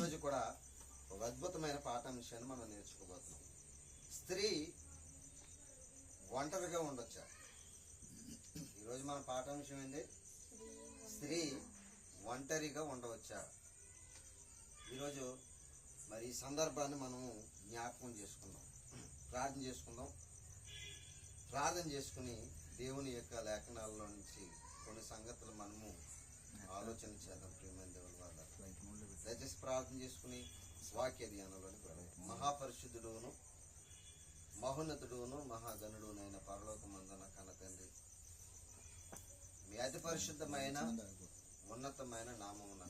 ఈరోజు కూడా ఒక అద్భుతమైన పాఠాంశాన్ని మనం నేర్చుకోబోతున్నాం. స్త్రీ ఒంటరిగా ఉండొచ్చా? ఈరోజు మన పాఠాంశం ఏంటి స్త్రీ ఒంటరిగా ఉండవచ్చా? ఈరోజు మరి ఈ సందర్భాన్ని మనము జ్ఞాపకం చేసుకుందాం. ప్రార్థన చేసుకుందాం. ప్రార్థన చేసుకుని దేవుని యొక్క లేఖనాల్లో నుంచి కొన్ని సంగతులు మనము ఆలోచన చేద్దాం ప్రియమైన దేవుని వాళ్ళ దయచేసి ప్రార్థన చేసుకుని వాక్య ధ్యానంలోని వెళ్దాం మహాపరిశుద్ధుడును మహోన్నతుడును మహాగణుడునైన పరలోక మందన కన్న తండ్రి. మీ అతి పరిశుద్ధమైన ఉన్నతమైన నామమున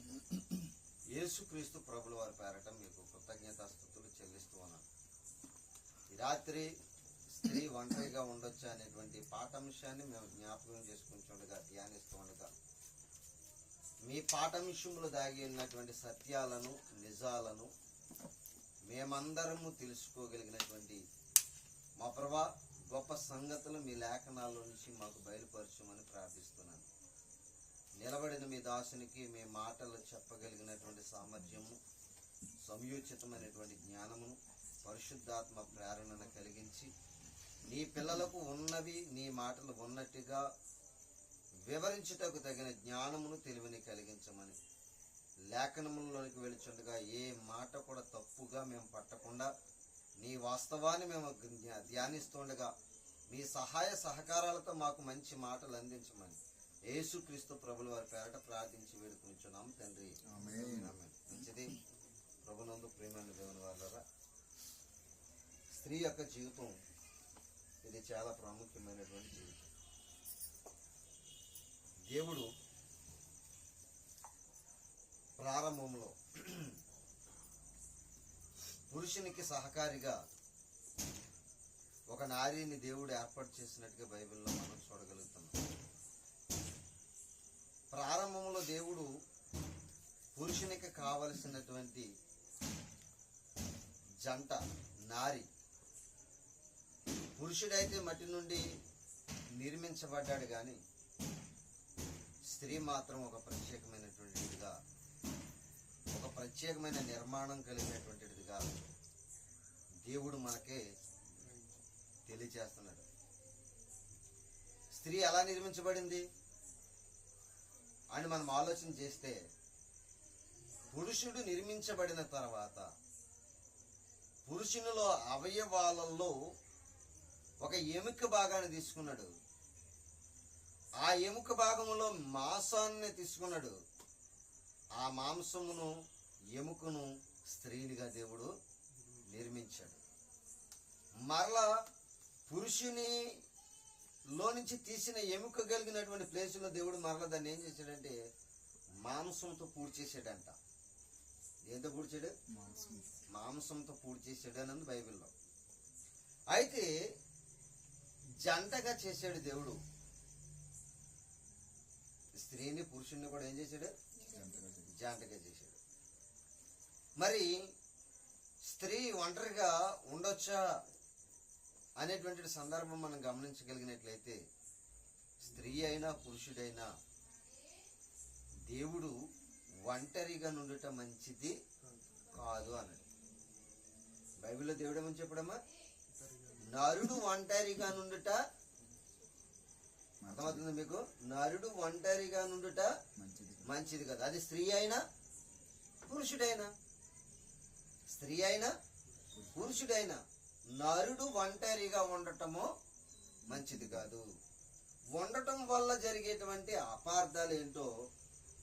యేసుక్రీస్తు ప్రభుల వారి పేరట మీకు కృతజ్ఞతాస్థుతులు చెల్లిస్తూ ఉన్నాను. ఈ రాత్రి స్త్రీ ఒంటరిగా ఉండొచ్చు అనేటువంటి పాఠాంశాన్ని మేము జ్ఞాపకం చేసుకుంటుండగా ధ్యానిస్తూ ఉండగా మీ పాఠాంశంలో దాగి ఉన్నటువంటి సత్యాలను నిజాలను మేమందరము తెలుసుకోగలిగినటువంటి మా ప్రభా గొప్ప సంగతులు మీ లేఖనాల్లో నుంచి మాకు బయలుపరచమని ప్రార్థిస్తున్నాను. నిలబడిన మీ దాసునికి మీ మాటలు చెప్పగలిగినటువంటి సామర్థ్యము సంయోచితమైనటువంటి జ్ఞానమును పరిశుద్ధాత్మ ప్రేరణను కలిగించి నీ పిల్లలకు ఉన్నవి నీ మాటలు ఉన్నట్టుగా వివరించుటకు తగిన జ్ఞానమును తెలివిని కలిగించమని. లేఖనములలోనికి వెళుచుండగా ఏ మాట కూడా తప్పుగా మేము పట్టకుండా నీ వాస్తవాన్ని మేము ధ్యానిస్తుండగా మీ సహాయ సహకారాలతో మాకు మంచి మాటలు అందించమని యేసుక్రీస్తు ప్రభుల వారి పేరట ప్రార్థించి వేడుకుంటున్నాం తండ్రి. మంచిది. ప్రభునందు ప్రేమైన దేవుని వాళ్ళరా స్త్రీ యొక్క జీవితం ఇది చాలా ప్రాముఖ్యమైనటువంటి జీవితం. దేవుడు ప్రారంభంలో పురుషునికి సహకారిగా ఒక నారీని దేవుడు ఏర్పాటు చేసినట్టుగా బైబిల్లో మనం చూడగలుగుతున్నాం. ప్రారంభంలో దేవుడు పురుషునికి కావలసినటువంటి జంట నారి పురుషుడైతే మట్టి నుండి నిర్మించబడ్డాడు కానీ స్త్రీ మాత్రం ఒక ప్రత్యేకమైనటువంటిదిగా ఒక ప్రత్యేకమైన నిర్మాణం కలిగినటువంటిదిగా దేవుడు మనకే తెలియచేస్తున్నాడు. స్త్రీ ఎలా నిర్మించబడింది? అని మనం ఆలోచన చేస్తే పురుషుడు నిర్మించబడిన తర్వాత పురుషునిలో అవయవాలలో ఒక ఎముక భాగాన్ని తీసుకున్నాడు. ఆ ఎముక భాగంలో మాంసాన్ని తీసుకున్నాడు. ఆ మాంసమును ఎముకను స్త్రీనిగా దేవుడు నిర్మించాడు. మరలా పురుషుని లో నుంచి తీసిన ఎముక కలిగినటువంటి ప్లేసులో దేవుడు మరలా దాన్ని ఏం చేశాడంటే మాంసంతో పూడి చేసాడంట ఏంతో పూడ్చాడు మాంసంతో పూడి చేసాడు అన్నది బైబిల్లో. అయితే జంటగా చేశాడు దేవుడు. స్త్రీని పురుషుణ్ణి కూడా ఏం చేశాడు? జంటగా చేశాడు. మరి స్త్రీ ఒంటరిగా ఉండొచ్చా అనేటువంటి సందర్భం మనం గమనించగలిగినట్లయితే స్త్రీ అయినా పురుషుడైనా దేవుడు ఒంటరిగా నుండుట మంచిది కాదు అన్నాడు. బైబిల్లో దేవుడు ఏమని చెప్పడమ్మా? నరుడు ఒంటరిగా నుండుట అర్థమవుతుంది మీకు? నరుడు ఒంటరిగా నుండుట మంచిది. కదా. అది స్త్రీ అయినా పురుషుడైనా? స్త్రీ అయినా పురుషుడైనా నరుడు ఒంటరిగా ఉండటము మంచిది కాదు. ఉండటం వల్ల జరిగేటువంటి అపార్థాలు ఏంటో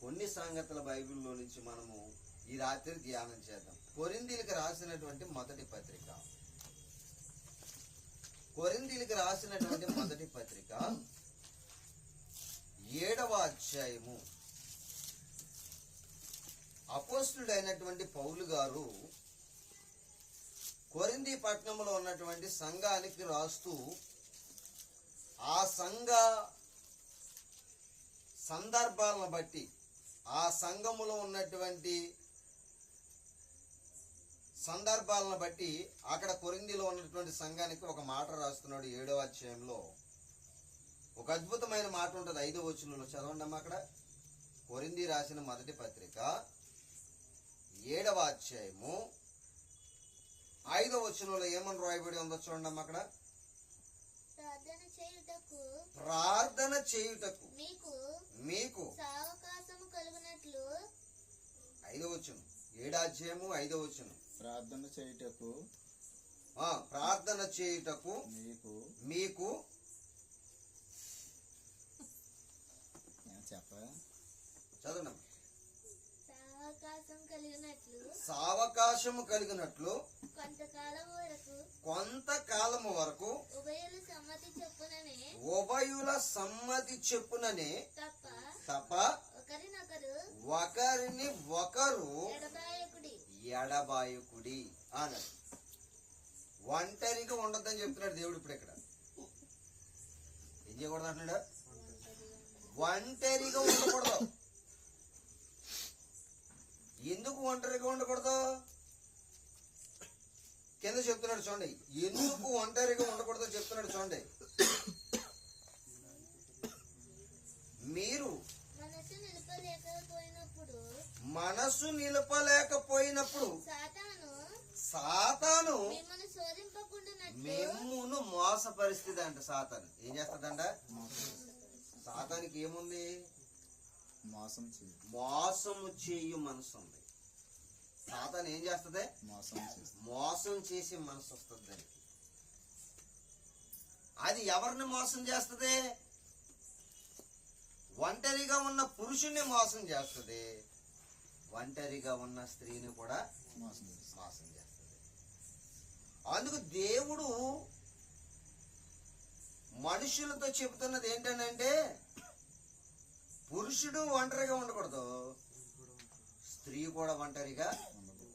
కొన్ని సంగతుల బైబిల్లో నుంచి మనము ఈ రాత్రి ధ్యానం చేద్దాం. కొరిందీలకు రాసినటువంటి మొదటి పత్రిక. కొరిందీలకు రాసినటువంటి మొదటి పత్రిక ఏడవ అధ్యాయము. అపోస్తుడైనటువంటి పౌలు గారు కొరింది పట్టణంలో ఉన్నటువంటి సంఘానికి రాస్తూ ఆ సంఘ సందర్భాలను బట్టి ఆ సంఘములో ఉన్నటువంటి సందర్భాలను బట్టి అక్కడ కొరిందిలో ఉన్నటువంటి సంఘానికి ఒక మాట రాస్తున్నాడు ఏడవ అధ్యాయంలో. ఒక అద్భుతమైన మాట ఉంటుంది. ఐదో వచనంలో చదవండి అమ్మా అక్కడ. కొరింది రాసిన మొదటి పత్రిక ఏడవ అధ్యాయము. ఐదవ వచనంలో ఏమని రాయబడి ఉందో చూడండి అమ్మ అక్కడ. ప్రార్థన చేయుటకు ప్రార్థన చేయుటకు మీకు మీకు సావకాశము కలుగునట్లు ఐదవ వచనం. ఏడో అధ్యాయము ఐదవ వచనం. ప్రార్థన చేయుటకు ఆ, ప్రార్థన చేయుటకు మీకు మీకు చెప్ప. చదవండి. సావకాశము కలిగినట్లు కొంతకాలం వరకు కొంతకాలము వరకు ఉభయులు సమ్మతి చెప్పుననే ఉభయుల సమ్మతి చెప్పుననే తప్ప తప్ప ఒకరినొకరు ఒకరిని ఒకరు ఎడబాయకుడి. ఎడబాయకుడి అన్నాడు ఒంటరిగా ఉండొద్దని చెప్తున్నాడు దేవుడు ఇప్పుడు ఇక్కడ ఏం చేయకూడదు అంటున్నాడు? ఒంటరిగా ఉండకూడదు. ఎందుకు ఒంటరిగా ఉండకూడదు? కింద చెప్తున్నాడు చూడండి. ఎందుకు ఒంటరిగా ఉండకూడదో చెప్తున్నాడు చూడండి. మీరు మనసు నిలపలేకపోయినప్పుడు మనసు నిలపలేకపోయినప్పుడు సాతాను మెమ్మును మోస పరిస్థితి అంట సాతాను. ఏం చేస్తుందంట? సాతానికి ఏముంది? మోసం చేయి మోసము చేయు మనసు ఉంది సాతాను ఏం చేస్తుంది? మోసం చేసి మోసం చేసి మనసు వస్తుంది దానికి. అది ఎవరిని మోసం చేస్తుంది? ఒంటరిగా ఉన్న పురుషుణ్ణి మోసం చేస్తుంది. ఒంటరిగా ఉన్న స్త్రీని కూడా మోసం మోసం చేస్తుంది. అందుకు దేవుడు మనుషులతో చెబుతున్నది ఏంటంటే పురుషుడు ఒంటరిగా ఉండకూడదు స్త్రీ కూడా ఒంటరిగా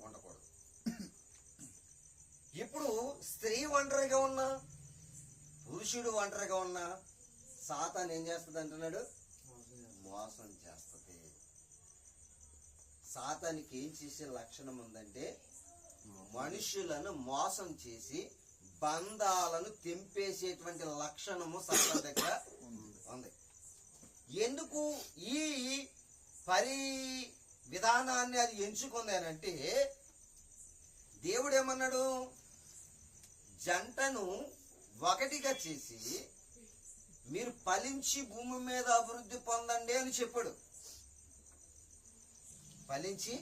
ఉండకూడదు. ఇప్పుడు స్త్రీ ఒంటరిగా ఉన్నా పురుషుడు ఒంటరిగా ఉన్నా సాతాన్ ఏం చేస్తుంది అంటున్నాడు? మోసం చేస్తుంది. సాతానికి ఏం చేసే లక్షణం ఉందంటే మనుషులను మోసం చేసి బంధాలను తెంపేసేటువంటి లక్షణము సాతాన్ దగ్గర ఉంది. ఎందుకు ఈ పరి విధానాన్ని అది ఎంచుకుంది అని అంటే దేవుడు ఏమన్నాడు జంటను ఒకటిగా చేసి మీరు ఫలించి భూమి మీద అభివృద్ధి పొందండి అని చెప్పాడు. ఫలించి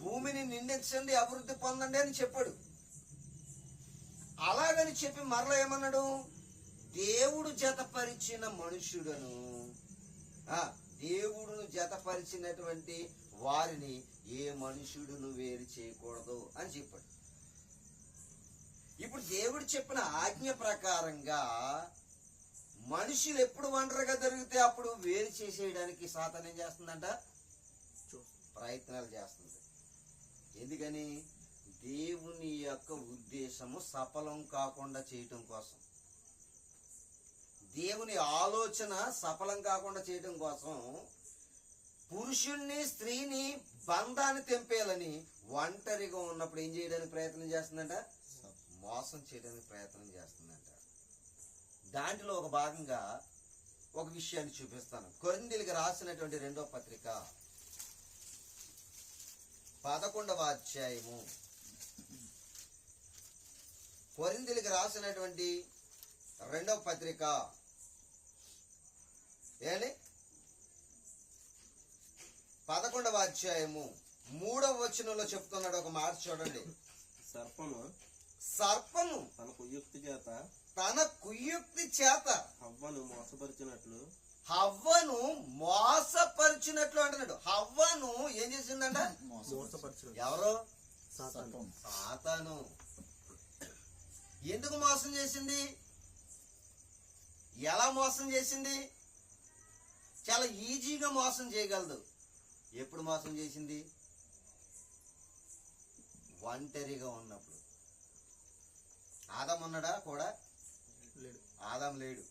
భూమిని నిండించండి అభివృద్ధి పొందండి అని చెప్పాడు. అలాగని చెప్పి మరలా ఏమన్నాడు? దేవుడు జతపరిచిన మనుషుడను ఆ దేవుడును జతపరిచినటువంటి వారిని ఏ మనుషుడును వేరు చేయకూడదు అని చెప్పాడు. ఇప్పుడు దేవుడు చెప్పిన ఆజ్ఞ ప్రకారంగా మనుషులు ఎప్పుడు ఒంటరిగా దొరికితే అప్పుడు వేరు చేసేయడానికి సాతాన్ ఏం చేస్తుందంట? ప్రయత్నాలు చేస్తుంది. ఎందుకని? దేవుని యొక్క ఉద్దేశము సఫలం కాకుండా చేయటం కోసం. దేవుని ఆలోచన సఫలం కాకుండా చేయటం కోసం పురుషుణ్ణి స్త్రీని బంధాన్ని తెంపేయాలని ఒంటరిగా ఉన్నప్పుడు ఏం చేయడానికి ప్రయత్నం చేస్తుందంట? మోసం చేయడానికి ప్రయత్నం చేస్తుందంట. దాంట్లో ఒక భాగంగా ఒక విషయాన్ని చూపిస్తాను. కొరిందీలకు రాసినటువంటి రెండో పత్రిక పదకొండవ అధ్యాయము. కొరిందీలకు రాసినటువంటి రెండవ పత్రిక. ఏంటి పదకొండవ అధ్యాయము మూడవ వచనంలో చెప్తున్నాడు ఒక మాట చూడండి. సర్పము సర్పము తన కుయుక్తి చేత తన కుయుక్తి చేత హవ్వను మోసపరిచినట్లు హవ్వను మోసపరిచినట్లు అంటున్నాడు. హవ్వను ఏం చేసిందంట? మోసం ఎవరు? సాతాను. ఎందుకు మోసం చేసింది? ఎలా మోసం చేసింది? చాలా ఈజీగా మోసం చేయగలదు. ఎప్పుడు మోసం చేసింది? ఒంటరిగా ఉన్నప్పుడు. ఆదం ఉన్నాడా? కూడా? ఆదాం లేడు.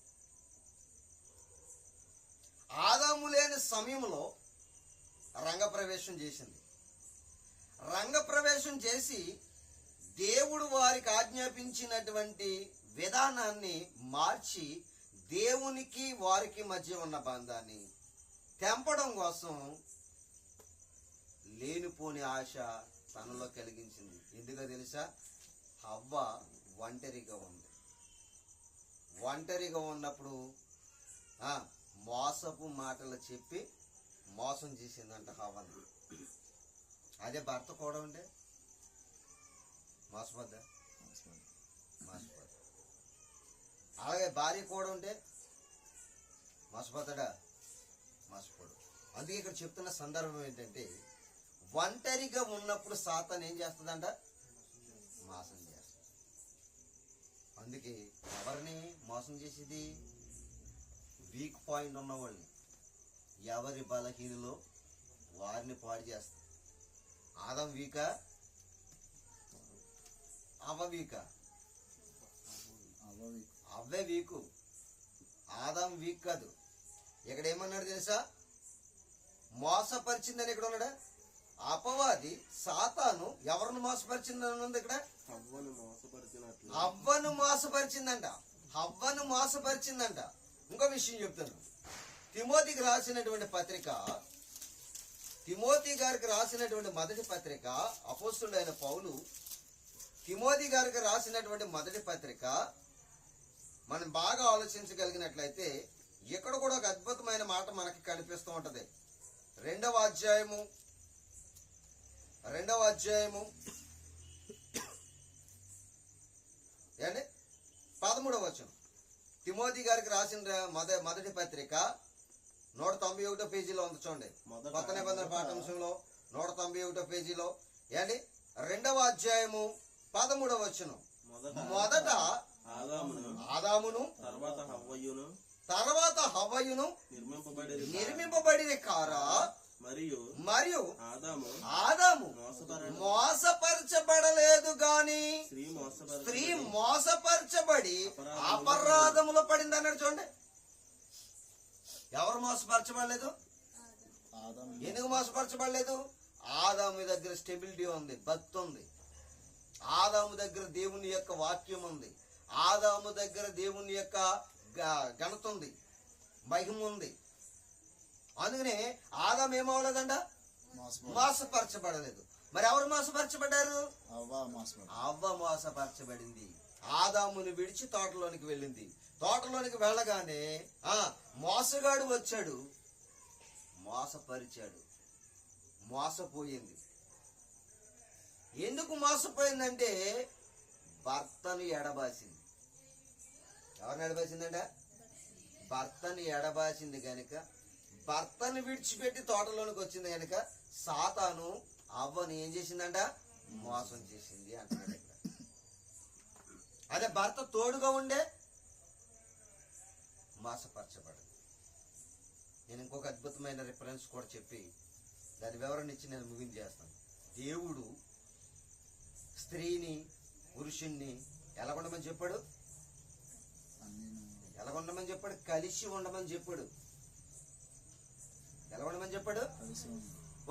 ఆదాము లేని సమయంలో రంగప్రవేశం చేసింది. రంగప్రవేశం చేసి దేవుడు వారికి ఆజ్ఞాపించినటువంటి విధానాన్ని మార్చి దేవునికి వారికి మధ్య ఉన్న బంధాన్ని తెంపడం కోసం లేనిపోని ఆశ తనలో కలిగించింది. ఎందుకో తెలుసా? హవ్వ ఒంటరిగా ఉంది. ఒంటరిగా ఉన్నప్పుడు మోసపు మాటలు చెప్పి మోసం చేసిందంట హవ్వని. అదే భర్త కూడా ఉండే? మోసపోద్దా మోసపోద్దా అలాగే భార్య కూడా ఉంటే మోసపోతాడా మోసపోడు అందుకే ఇక్కడ చెప్తున్న సందర్భం ఏంటంటే ఒంటరిగా ఉన్నప్పుడు సాతాన్ ఏం చేస్తుందంట? మోసం చేస్తుంది. అందుకే ఎవరిని మోసం చేసేది? వీక్ పాయింట్ ఉన్నవాళ్ళని. ఎవరి బలహీనలో వారిని పాడు చేస్తుంది. ఆదం వీక? అవ వీక అవి వీకు ఆదాం వీక్ కాదు. ఇక్కడ ఏమన్నాడు తెలుసా? మోసపరిచిందని ఇక్కడ ఉన్నాడా? అపవాది సాతాను ఎవరిని మోసపరిచిందని ఉంది ఇక్కడ అవ్వను మోసపరిచిందంట. అవ్వను మోసపరిచిందంట. ఇంకో విషయం చెప్తాను. తిమోతికి రాసినటువంటి పత్రిక తిమోతి గారికి రాసినటువంటి మొదటి పత్రిక అపోస్తుడైన పౌలు తిమోతి గారికి రాసినటువంటి మొదటి పత్రిక మనం బాగా ఆలోచించగలిగినట్లయితే ఇక్కడ కూడా ఒక అద్భుతమైన మాట మనకి కనిపిస్తూ ఉంటది. రెండవ అధ్యాయము రెండవ అధ్యాయము ఏండి పదమూడవ వచనం. తిమోతి గారికి రాసిన మొద మొదటి పత్రిక నూట తొంభై ఒకటో పేజీలో ఉంది చూడండి. కొత్త నిబంధన పాఠాంశంలో నూట తొంభై ఒకటో పేజీలో. ఏండి రెండవ అధ్యాయము పదమూడవ వచనం మొదట మొదట ఆదామును. ఆదామును తర్వాత హవ్వయును. తర్వాత హవయును నిర్మింపబడి నిర్మింపబడిన కారా. మరియు మరియు ఆదాము ఆదాము మోసపర మోసపరచబడలేదు గాని స్త్రీ మోసపర స్త్రీ మోసపరచబడి అపరాధములో పడింది అన్నాడు చూడండి. ఎవరు మోసపరచబడలేదు? ఆదాం ఎందుకు మోసపరచబడలేదు? ఆదాము దగ్గర స్టెబిలిటీ ఉంది భక్తి ఉంది. ఆదాము దగ్గర దేవుని యొక్క వాక్యం ఉంది. ఆదాము దగ్గర దేవుని యొక్క ఘనత ఉంది. మహిమ ఉంది. అందుకనే ఆదాం ఏమవ్వలేదంట మోసపడి మోసపరచబడలేదు. మరి ఎవరు మోసపరచబడ్డారు? అవ్వ మోసపరచబడింది. ఆదాముని విడిచి తోటలోనికి వెళ్ళింది. తోటలోనికి వెళ్ళగానే ఆ మోసగాడు వచ్చాడు. మోసపరిచాడు. మోసపోయింది. ఎందుకు మోసపోయిందంటే భర్తను ఎడబాసింది. ఎవరిని ఎడబాసిందంట? భర్తను ఎడబాసింది కనుక భర్తను విడిచిపెట్టి తోటలోనికి వచ్చింది కనుక సాతాను అవ్వను ఏం చేసిందంట? మోసం చేసింది అంటున్నాడు ఇక్కడ. అదే భర్త తోడుగా ఉండే మోసపరచబడింది. నేను ఇంకొక అద్భుతమైన రిఫరెన్స్ కూడా చెప్పి దాని వివరణ ఇచ్చి నేను ముగించేస్తాను. దేవుడు స్త్రీని పురుషుణ్ణి ఎలా ఉండమని చెప్పాడు? ఎలా ఉండమని చెప్పాడు? కలిసి ఉండమని చెప్పాడు. ఎలా ఉండమని చెప్పాడు?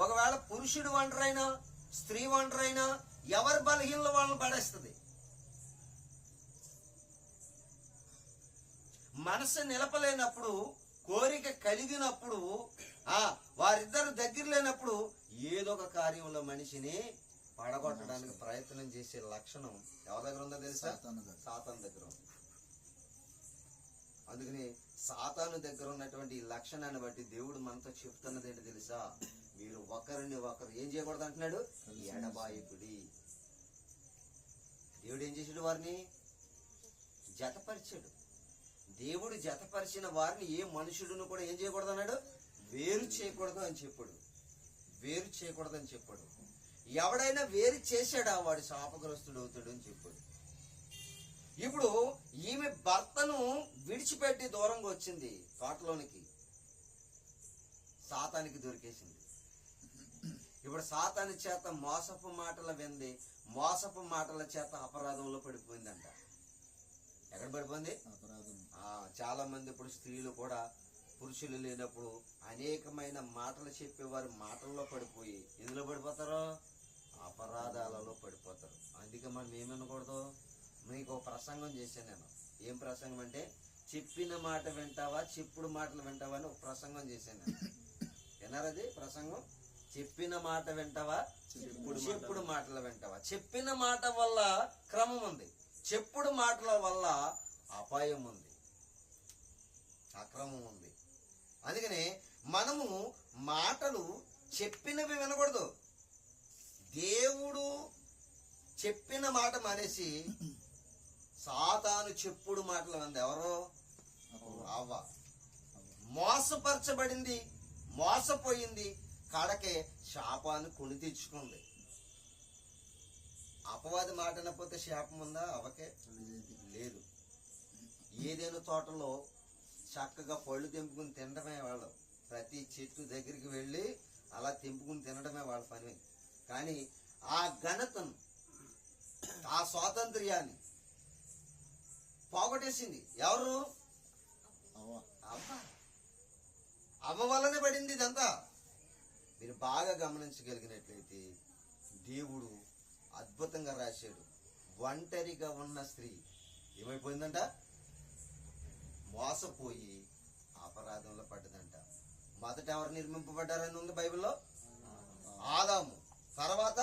ఒకవేళ పురుషుడు ఒంటరైనా స్త్రీ ఒంటరైనా ఎవరి బలహీనలో వాళ్ళని పడేస్తుంది? మనసు నిలపలేనప్పుడు కోరిక కలిగినప్పుడు ఆ వారిద్దరు దగ్గర లేనప్పుడు ఏదో ఒక కార్యంలో మనిషిని పడగొట్టడానికి ప్రయత్నం చేసే లక్షణం ఎవరి దగ్గర ఉందో తెలుసా? సాతాను దగ్గర. ఉంది. అందుకని సాతాను దగ్గర ఉన్నటువంటి ఈ లక్షణాన్ని బట్టి దేవుడు మనతో చెప్తున్నది ఏంటి తెలుసా? మీరు ఒకరిని ఒకరు ఏం చేయకూడదు అంటున్నాడు? ఎడబాయకుడి. దేవుడు ఏం చేసాడు వారిని? జతపరిచాడు. దేవుడు జతపరిచిన వారిని ఏ మనుషుడును కూడా ఏం చేయకూడదు అన్నాడు? వేరు చేయకూడదు అని చెప్పాడు. వేరు చేయకూడదు అని చెప్పాడు. ఎవడైనా వేరు చేశాడా వాడు శాపగ్రస్తుడు అవుతాడు అని చెప్పాడు. ఇప్పుడు ఈమె భర్తను విడిచిపెట్టి దూరంగా వచ్చింది తోటలోనికి సాతానికి దొరికేసింది. ఇప్పుడు సాతాని చేత మోసపు మాటల వింది మోసపు మాటల చేత అపరాధంలో పడిపోయిందంట. ఎక్కడ పడిపోయింది? అపరాధం. చాలా మంది ఇప్పుడు స్త్రీలు కూడా పురుషులు లేనప్పుడు అనేకమైన మాటలు చెప్పేవారు మాటల్లో పడిపోయి ఎందులో పడిపోతారో? అపరాధాలలో పడిపోతారు. అందుకే మనం ఏమనకూడదు మీకు ఒక ప్రసంగం చేశాను నేను. ఏం ప్రసంగం అంటే చెప్పిన మాట వింటావా చెప్పుడు మాటలు వింటావా అని ఒక ప్రసంగం చేశాను నేను. విన్నారది ప్రసంగం? చెప్పిన మాట వింటావా చెప్పుడు చెప్పుడు మాటలు వింటావా. చెప్పిన మాట వల్ల క్రమం ఉంది. చెప్పుడు మాటల వల్ల అపాయం ఉంది. అక్రమం ఉంది. అందుకని మనము మాటలు చెప్పినవి వినకూడదు. దేవుడు చెప్పిన మాట మానేసి సాతాను చెప్పుడు మాటలు అంది ఎవరో? అవ్వ మోసపరచబడింది మోసపోయింది కడకే శాపాన్ని కొని తెచ్చుకుంది. అపవాది మాట అనకపోతే శాపం ఉందా? అవకే. లేదు. ఏదైనా తోటలో చక్కగా పళ్ళు తెంపుకుని తినడమే వాళ్ళు ప్రతి చెట్టు దగ్గరికి వెళ్ళి అలా తెంపుకుని తినడమే వాళ్ళ పని. కానీ ఆ ఘనతను ఆ స్వాతంత్ర్యాన్ని పోగొట్టేసింది ఎవరు? అవ్వ. అవ్వ. అవ్వ వల్లనే పడింది ఇదంతా. మీరు బాగా గమనించగలిగినట్లయితే దేవుడు అద్భుతంగా రాశాడు. ఒంటరిగా ఉన్న స్త్రీ ఏమైపోయిందంట? మోసపోయి అపరాధంలో పడ్డదంట. మొదట ఎవరు నిర్మింపబడ్డారని ఉంది బైబిల్లో? ఆదాము. తర్వాత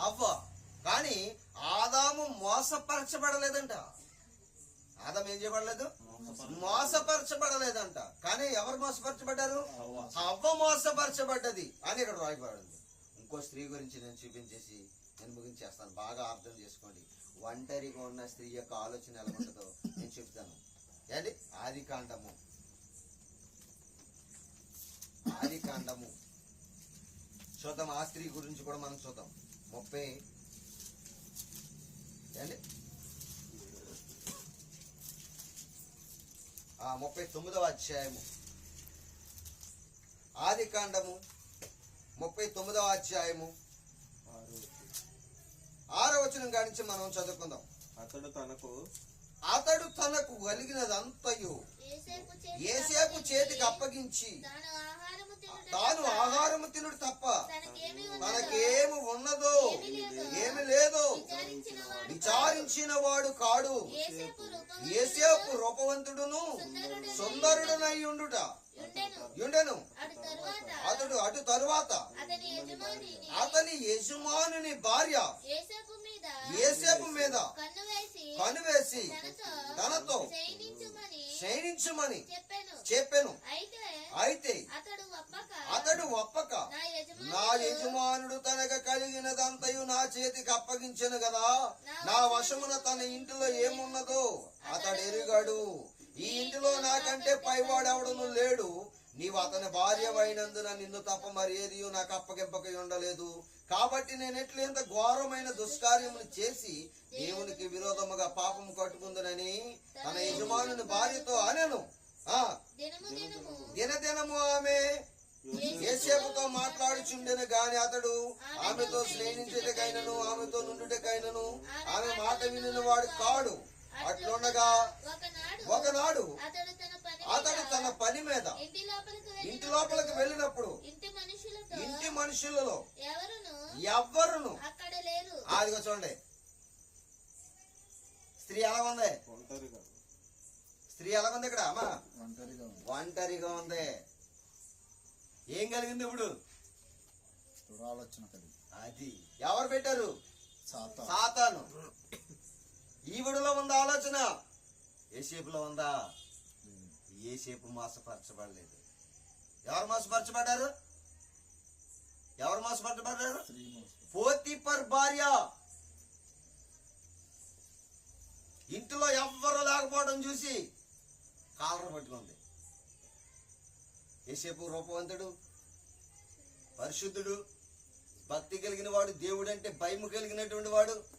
అవ్వ. కానీ ఆదాము మోసపరచబడలేదంట. ఆదాము ఏం చేయబడలేదు? మోసపరచబడలేదంట. కానీ ఎవరు మోసపరచబడ్డారు? అవ్వ. మోసపరచబడ్డది అని ఇక్కడ రాయబడింది. ఇంకో స్త్రీ గురించి నేను చూపించేసి నేను ముగించేస్తాను. బాగా అర్థం చేసుకోండి. ఒంటరిగా ఉన్న స్త్రీ యొక్క ఆలోచన ఎలా ఉంటుందో నేను చెప్తాను. ఏంటి? ఆది కాండము ఆది కాండము చూద్దాం. ఆ స్త్రీ గురించి కూడా మనం చూద్దాం. ముప్పై ఏంటి? ఆ ముప్పై తొమ్మిదవ అధ్యాయము. ఆది కాండము ముప్పై తొమ్మిదవ అధ్యాయము. ఆరో వచనం. కానించి మనం చదువుకుందాం. అతడు తనకు అతడు తనకు కలిగినదంతయు. ఏసేపు చేతి ఏసేపు చేతికి అప్పగించి తాను ఆహారము తినుడు తప్ప తనకేమి ఉన్నదో ఏమి లేదో విచారించిన వాడు కాడు. ఏసేపు రూపవంతుడును సుందరుడునై ఉండుట. అతడు అటు తరువాత. అతని యజమానిని భార్య ఏసేపు మీద వేసి కనువేసి తనతో శయనించుమని చెప్పాను. అయితే అతడు ఒప్పక నా నా యజమాని యజమానుడు తనకు కలిగినదంతయు నా చేతికి అప్పగించెను కదా. నా వశమున తన ఇంటిలో ఏమున్నదో అతడు ఎరుగాడు ఈ ఇంటిలో నాకంటే పైవాడెవడను లేడు. నీవు అతని భార్య అయినందున నిన్ను తప్ప మరి ఏది నాకు అప్పగింపక ఉండలేదు. కాబట్టి నేను ఎట్లా ఇంత ఘోరమైన దుష్కార్యములు చేసి దేవునికి విరోధముగా పాపము కట్టుకుందునని తన యజమానుని భార్యతో అనెను. దినదినము ఆమె ఏసేపుతో మాట్లాడుచుండెను గాని అతడు ఆమెతో స్నేహించుటకైనను ఆమెతో నుండుటకైనను ఆమె మాట వినిన వాడు కాడు. అట్లుండగా ఒకనాడు ఒకనాడు అతడు తన పని అతడు తన పని మీద ఇంటి లోపలికి వెళ్ళినప్పుడు ఇంటి మనుషులలో ఎవరును ఎవ్వరును అక్కడ లేరు. ఆదిగో చూడండి. స్త్రీ ఎలా ఉంది ఒంటరిగా. స్త్రీ ఎలా ఉంది ఇక్కడ? అమ్మా. ఒంటరిగా ఉంది. ఏం కలిగింది ఇప్పుడు? దురాలోచన అది. ఎవరు పెట్టారు? సాత సాతాను. ఈవిడలో ఉందా ఆలోచన? ఏ షేపులో ఉందా? ఏ షేపు మోసపరచబడలేదు. ఎవరు మోసపరచబడ్డారు? ఎవరు మోసపరచబడ్డారు? పోతిపర్ భార్య. ఇంటిలో ఎవ్వరు లేకపోవడం చూసి కాలర పట్టుకుంది. ఏసేపు రూపవంతుడు? పరిశుద్ధుడు? భక్తి కలిగిన వాడు? దేవుడు అంటే భయము కలిగినటువంటి వాడు?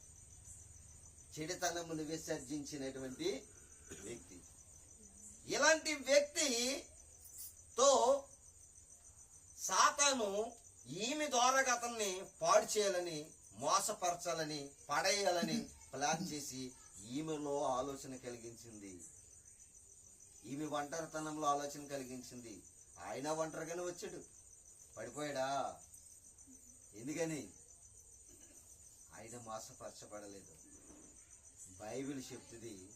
చెడుతనమును విసర్జించినటువంటి వ్యక్తి. ఇలాంటి వ్యక్తితో సాతాను ఈమె ద్వారా అతన్ని పాడు చేయాలని మోసపరచాలని పడేయాలని ప్లాన్ చేసి ఈమెలో ఆలోచన కలిగించింది. ఈమె ఒంటరితనంలో ఆలోచన కలిగించింది. ఆయన ఒంటరిగానే వచ్చాడు. పడిపోయాడా? ఎందుకని? ఆయన మోసపరచబడలేదు. బైబిల్ చెప్తుంది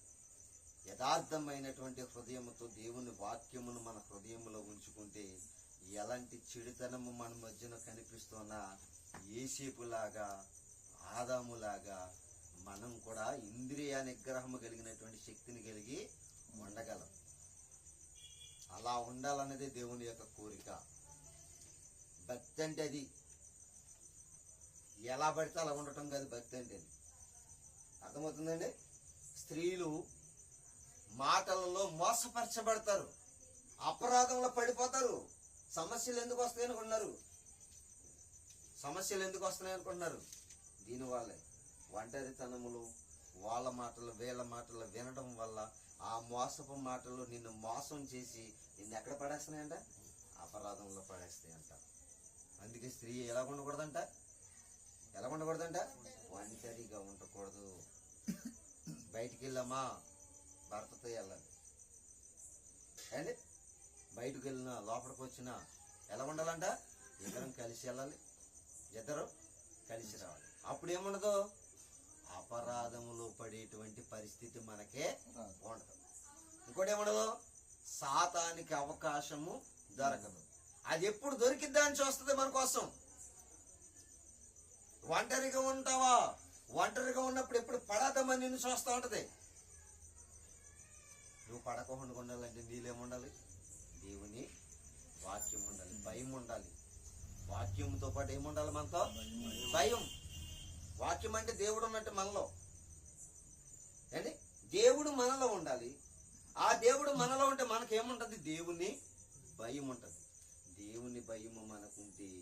యథార్థమైనటువంటి హృదయముతో దేవుని వాక్యమును మన హృదయంలో ఉంచుకుంటే ఎలాంటి చెడుతనము మన మధ్యన కనిపిస్తున్నా ఏసేపులాగా ఆదాములాగా మనం కూడా ఇంద్రియ నిగ్రహము కలిగినటువంటి శక్తిని కలిగి ఉండగలం. అలా ఉండాలన్నది దేవుని యొక్క కోరిక. భక్తి అంటే అది. ఎలా పడితే అలా ఉండటం కాదు భక్తి అంటే అది. అర్థమవుతుందండి? స్త్రీలు మాటలలో మోసపరచబడతారు. అపరాధంలో పడిపోతారు. సమస్యలు ఎందుకు వస్తాయి అనుకున్నారు సమస్యలు ఎందుకు వస్తున్నాయి అనుకుంటున్నారు? దీనివల్లే ఒంటరితనములు వాళ్ళ మాటలు వీళ్ళ మాటలు వినడం వల్ల ఆ మోసపు మాటలు నిన్ను మోసం చేసి నిన్ను ఎక్కడ పడేస్తున్నాయంట? అపరాధంలో పడేస్తాయంట. అందుకే స్త్రీ ఎలా ఉండకూడదంట? ఎలా ఉండకూడదంట? ఒంటరిగా ఉండకూడదు. బయటికి వెళ్ళామా భర్తతో వెళ్ళాలి. అండి బయటకు వెళ్ళినా లోపలికి వచ్చినా ఎలా ఉండాలంట? ఇద్దరం కలిసి వెళ్ళాలి. ఇద్దరు కలిసి రావాలి. అప్పుడు ఏముండదు? అపరాధములో పడేటువంటి పరిస్థితి మనకే. ఉండదు. ఇంకోటి ఏముండదు? సాతానికి అవకాశము దొరకదు. అది ఎప్పుడు దొరికిద్దా అని చూస్తుంది మన కోసం. ఒంటరిగా ఉంటావా? ఒంటరిగా ఉన్నప్పుడు ఎప్పుడు పడదామని నిన్ను చూస్తూ ఉంటది. నువ్వు పడకుండా ఉండాలంటే నీళ్ళేముండాలి దేవుని వాక్యం ఉండాలి భయం ఉండాలి వాక్యంతో పాటు ఏముండాలి మనతో? భయం. వాక్యం అంటే దేవుడు ఉన్నట్టు మనలో. ఏంటి? దేవుడు మనలో ఉండాలి. ఆ దేవుడు మనలో ఉంటే మనకేముంటుంది? దేవుని భయం ఉంటుంది దేవుని భయము మనకుంటే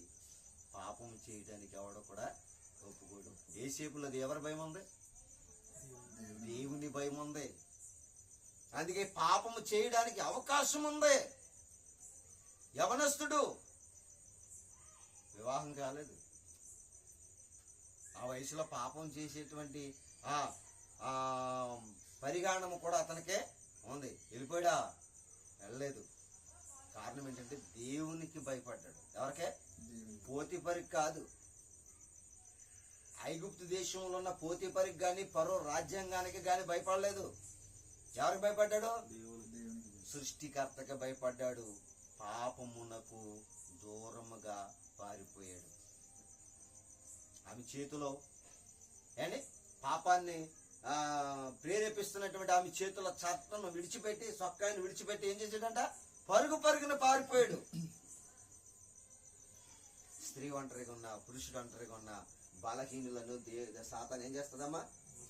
పాపం చేయడానికి ఎవడో కూడా ఒప్పుకోడు ఏ సేపులో ఎవరి భయం ఉంది? దేవుని భయం ఉంది. అందుకే పాపము చేయడానికి అవకాశం ఉంది. యవనస్తుడు. వివాహం కాలేదు. ఆ వయసులో పాపం చేసేటువంటి ఆ ఆ పరిగాణము కూడా అతనికే ఉంది. వెళ్ళిపోయాడా? వెళ్ళలేదు. కారణం ఏంటంటే దేవునికి భయపడ్డాడు. ఎవరికే? దేవుని పోతిపరికి కాదు. ఐగుప్తు దేశంలో ఉన్న పోతిపరికి గాని పరో రాజ్యాంగానికి గాని భయపడలేదు. ఎవరికి భయపడ్డాడు. సృష్టికర్తకి భయపడ్డాడు. పాపమునకు దూరముగా పారిపోయాడు. ఆమె చేతిలో ఏండి పాపాన్ని ఆ, ప్రేరేపిస్తున్నటువంటి ఆమె చేతుల చట్టను విడిచిపెట్టి సొక్కాయని విడిచిపెట్టి ఏం చేశాడంట? పరుగు పరుగున పారిపోయాడు. స్త్రీ ఒంటరిగా ఉన్న పురుషుడు ఒంటరిగా ఉన్న బలహీనులను దే సాతాన్ ఏం చేస్తుందమ్మా?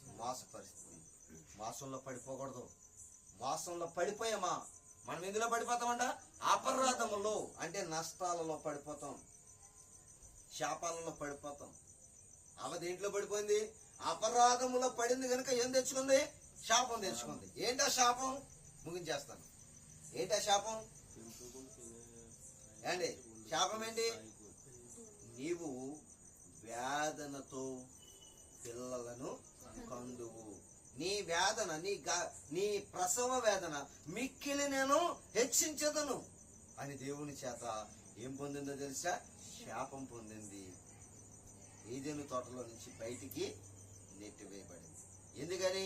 మోసపరిస్తుంది. మోసంలో పడిపోకూడదు. మోసంలో పడిపోయామా? మనం ఎందులో పడిపోతామంట? అపరాధములో అంటే నష్టాలలో పడిపోతాం. శాపాలలో పడిపోతాం. ఆమె దేంట్లో పడిపోయింది? అపరాధములో పడింది కనుక ఏం తెచ్చుకుంది? శాపం తెచ్చుకుంది. ఏంటా శాపం? ముగించేస్తాను. ఏంటా శాపం? ఏండి శాపం ఏంటి? వేదనతో పిల్లలను కందువు నీ వేదన నీ నీ ప్రసవ వేదన మిక్కిలి నేను హెచ్చించదను అని దేవుని చేత ఏం పొందిందో తెలుసా? శాపం పొందింది. ఏదేను తోటలో నుంచి బయటికి నెట్టివేయబడింది. ఎందుకని?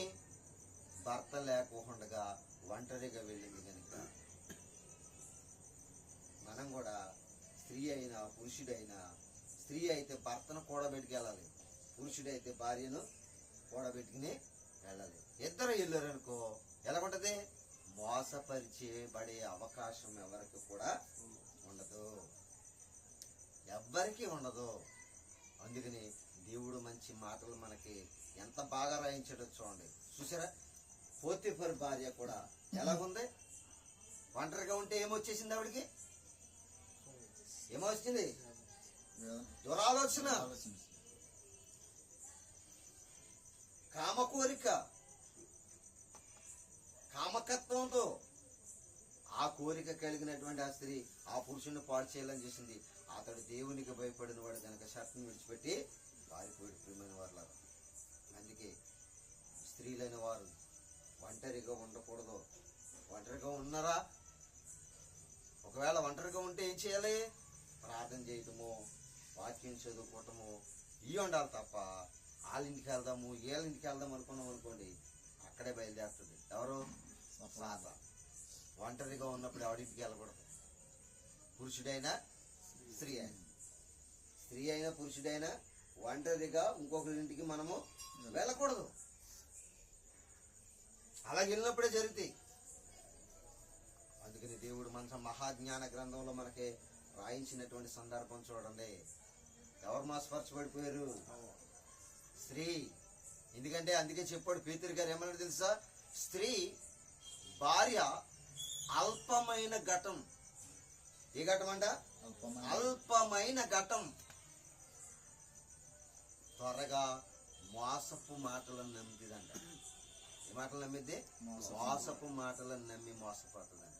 భర్త లేకుండా ఒంటరిగా వెళ్ళింది కనుక మనం కూడా స్త్రీ అయినా పురుషుడైనా స్త్రీ అయితే భర్తను కూడబెట్టుకెళ్ళాలి. పురుషుడైతే భార్యను కూడబెట్టుకుని వెళ్ళాలి. ఇద్దరు వెళ్ళారు అనుకో ఎలా మోసపరిచేబడే అవకాశం ఎవరికి కూడా ఉండదు. ఎవ్వరికీ ఉండదు. అందుకని దేవుడు మంచి మాటలు మనకి ఎంత బాగా రాయించాడో చూడండి. చూసారా? పోతిఫర్ భార్య కూడా ఎలాగుంది? ఒంటరిగా ఉంటే ఏమొచ్చేసింది ఆవిడికి? ఏమొచ్చింది? దురాలోచన ఆలోచించి కామ కోరిక కామకత్వంతో ఆ కోరిక కలిగినటువంటి ఆ స్త్రీ ఆ పురుషుని పాడు చేయాలని చేసింది. అతడు దేవునికి భయపడిన వాడు కనుక షర్ట్ని విడిచిపెట్టి వారిపోయి ప్రియమైన వాళ్ళ అందుకే స్త్రీలైన వారు ఒంటరిగా ఉండకూడదు. ఒంటరిగా ఉన్నారా? ఒకవేళ ఒంటరిగా ఉంటే ఏం చేయాలి? ప్రార్థన చేయటము వాక్యం చదువుకోవటము ఇవి ఉండాలి తప్ప వాళ్ళ ఇంటికి వెళ్దాము వీళ్ళ ఇంటికి వెళ్దాం అనుకున్నాం అనుకోండి అక్కడే బయలుదేరుతుంది. ఎవరు? సాత ఒంటరిగా ఉన్నప్పుడు ఎవడింటికి వెళ్ళకూడదు. పురుషుడైనా స్త్రీ అయినా. స్త్రీ అయినా పురుషుడైనా ఒంటరిగా ఇంకొకరి ఇంటికి మనము వెళ్ళకూడదు. అలా వెళ్ళినప్పుడే జరుగుతాయి. అందుకని దేవుడు మన మహాజ్ఞాన గ్రంథంలో మనకి రాయించినటువంటి సందర్భం చూడండి. ఎవరు మోసపరచబడిపోయారు స్త్రీ. ఎందుకంటే అందుకే చెప్పాడు పేతురు గారు ఏమన్నాడు తెలుసా? స్త్రీ భార్య అల్పమైన ఘటం. ఏ ఘటం అంట? అల్పమైన. ఘటం. త్వరగా మోసపు మాటలను నమ్మిదంట ఏ మాటలు నమ్మిద్ది? మోసపు మోసపు మాటలను నమ్మి మోసపోతుందంట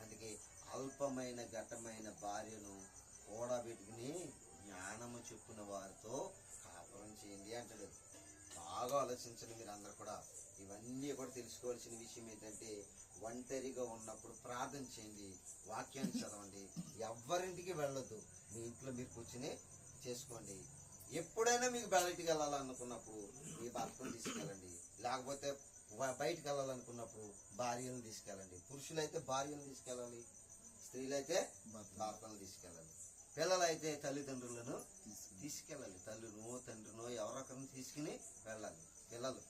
అందుకే అల్పమైన ఘటమైన భార్యను కూడబెట్టుకుని జ్ఞానము చెప్పిన వారితో కాపురం చేయండి అంటాడు బాగా ఆలోచించండి మీరు అందరు కూడా. ఇవన్నీ కూడా తెలుసుకోవాల్సిన విషయం ఏంటంటే ఒంటరిగా ఉన్నప్పుడు ప్రార్థన చేయండి వాక్యాన్ని చదవండి. ఎవరింటికి వెళ్ళొద్దు. మీ ఇంట్లో మీరు కూర్చుని చేసుకోండి. ఎప్పుడైనా మీకు బయటికి వెళ్ళాలనుకున్నప్పుడు మీ భర్తను తీసుకెళ్ళండి. లేకపోతే బయటికి వెళ్ళాలనుకున్నప్పుడు భార్యను తీసుకెళ్ళండి. పురుషులైతే భార్యను తీసుకెళ్ళాలి స్త్రీలైతే భర్త భర్తను తీసుకెళ్ళాలి. పిల్లలైతే తల్లిదండ్రులను తీసుకెళ్ళాలి. తల్లినో తండ్రినో ఎవరొకరిని తీసుకుని వెళ్ళాలి. పిల్లలు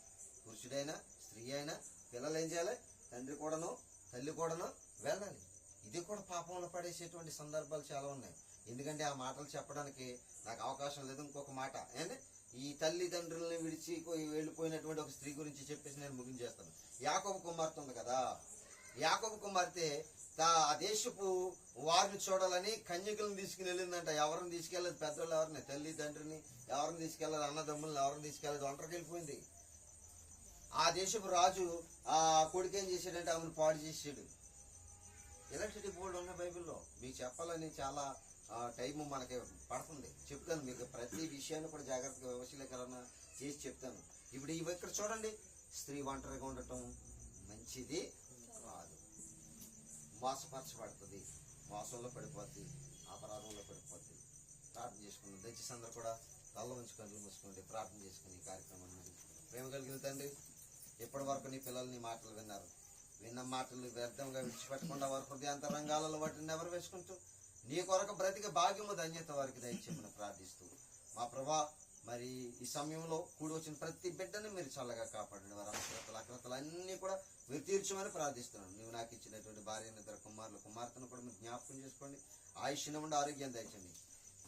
పురుషుడైనా స్త్రీ అయినా పిల్లలు ఏం చేయాలి? తండ్రి కూడాను తల్లి కూడాను వెళ్ళాలి. ఇది కూడా పాపంలో పడేసేటువంటి సందర్భాలు చాలా ఉన్నాయి. ఎందుకంటే ఆ మాటలు చెప్పడానికి నాకు అవకాశం లేదు. ఇంకొక మాట ఏంటి? ఈ తల్లిదండ్రులను విడిచి వెళ్ళిపోయినటువంటి ఒక స్త్రీ గురించి చెప్పేసి నేను ముగించేస్తాను. యాకోబు కుమార్తె ఉంది కదా. యాకోబు కుమార్తె ఆ దేశపు వారిని చూడాలని కన్యకులను తీసుకుని వెళ్ళిందంట. ఎవరిని తీసుకెళ్ళదు పెద్దవాళ్ళు ఎవరిని? తల్లి తండ్రిని ఎవరిని తీసుకెళ్ళదు అన్నదమ్ములను ఎవరిని తీసుకెళ్ళదు ఒంటరికి వెళ్ళిపోయింది. ఆ దేశపు రాజు ఆ కొడుకు ఏం చేశాడంటే ఆమెను పాడు చేసాడు ఎలక్ట్రిసిటీ బోర్డు ఉన్న బైబిల్లో. మీకు చెప్పాలని చాలా టైం మనకి పడుతుంది. చెప్తాను మీకు ప్రతి విషయాన్ని కూడా జాగ్రత్తగా వివశీకరణ చేసి చెప్తాను. ఇప్పుడు ఇవి ఇక్కడ చూడండి. స్త్రీ ఒంటరిగా ఉండటం మంచిది. మోసపరచబడుతుంది మోసంలో పడిపోద్ది అపరాధంలో పడిపోద్ది. ప్రార్థన చేసుకుందాం దయచేసి అందరూ కూడా కళ్ళ ఉంచి కళ్ళు మూసుకోండి ప్రార్థన చేసుకుని ఈ కార్యక్రమాన్ని ప్రేమ కలిగిన తండ్రి ఇప్పటి వరకు నీ పిల్లలు నీ మాటలు విన్నారు. విన్న మాటలు వ్యర్థంగా విడిచిపెట్టకుండా వారి హృదయాంతరంగాలలో వాటిని ఎవరు వేసుకుంటూ నీ కొరకు బ్రతిక భాగ్యము ధన్యత వారికి దయచేయమని ప్రార్థిస్తూ మా ప్రభా మరి ఈ సమయంలో కూడి వచ్చిన ప్రతి బిడ్డని మీరు చల్లగా కాపాడండి. వారి అక్రతలు అక్రతలు అన్నీ కూడా మీరు తీర్చమని ప్రార్థిస్తున్నాను. నువ్వు నాకు ఇచ్చినటువంటి భార్య ఇద్దరు కుమారులు కుమార్తెను కూడా మీరు జ్ఞాపకం చేసుకోండి. ఆయుష్యం ఉండి ఆరోగ్యం దండి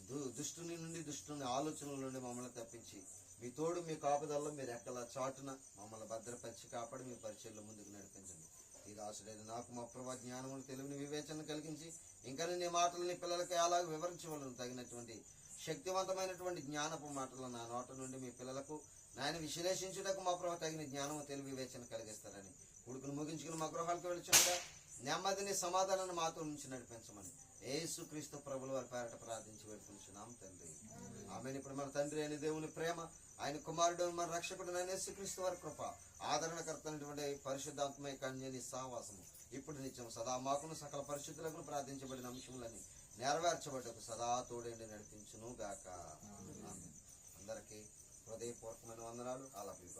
దు దుష్టుని నుండి దుష్టుని ఆలోచనల నుండి మమ్మల్ని తప్పించి మీ తోడు మీ కాపుదల్లో మీరు ఎక్కల చాటున మమ్మల్ని భద్రపరిచి కాపాడి మీ పరిచయంలో ముందుకు నడిపించండి. ఈ రాసుడైన నాకు మా ప్రభా జ్ఞానములు తెలివిని వివేచన కలిగించి ఇంకా నీ మాటలని పిల్లలకి అలాగ వివరించవలను. తగినటువంటి శక్తివంతమైనటువంటి జ్ఞానపు మాటలు నా నోట నుండి మీ పిల్లలకు నాయన విశ్లేషించుటకు మా ప్రభు తగిన జ్ఞానము తెలివి వివేచన కలిగిస్తారని ఉడుకును ముగించుకుని మా గృహాలకు వెళుచుండగా నెమ్మదిని సమాధానాన్ని మాతో నుంచి నడిపించమని యేసు క్రీస్తు ప్రభుల వారి పేరట ప్రార్థించి వేడుకుంటున్నాం తండ్రి. ఆమె ఇప్పుడు మన తండ్రి అయిన దేవుని ప్రేమ ఆయన కుమారుడు మన రక్షకుడు అయిన యేసుక్రీస్తు వారి కృప ఆదరణకర్త అయినటువంటి పరిశుద్ధాత్మయ కన్యని సహవాసము ఇప్పుడు నిత్యం సదా మాకును సకల పరిశుద్ధులకు ప్రార్థించబడిన అంశములని నెరవేర్చబడ్డకు సదా తోడేండి నడిపించును గాక. అందరికీ హృదయపూర్వకమైన వందనాలు. అలా బ్లెస్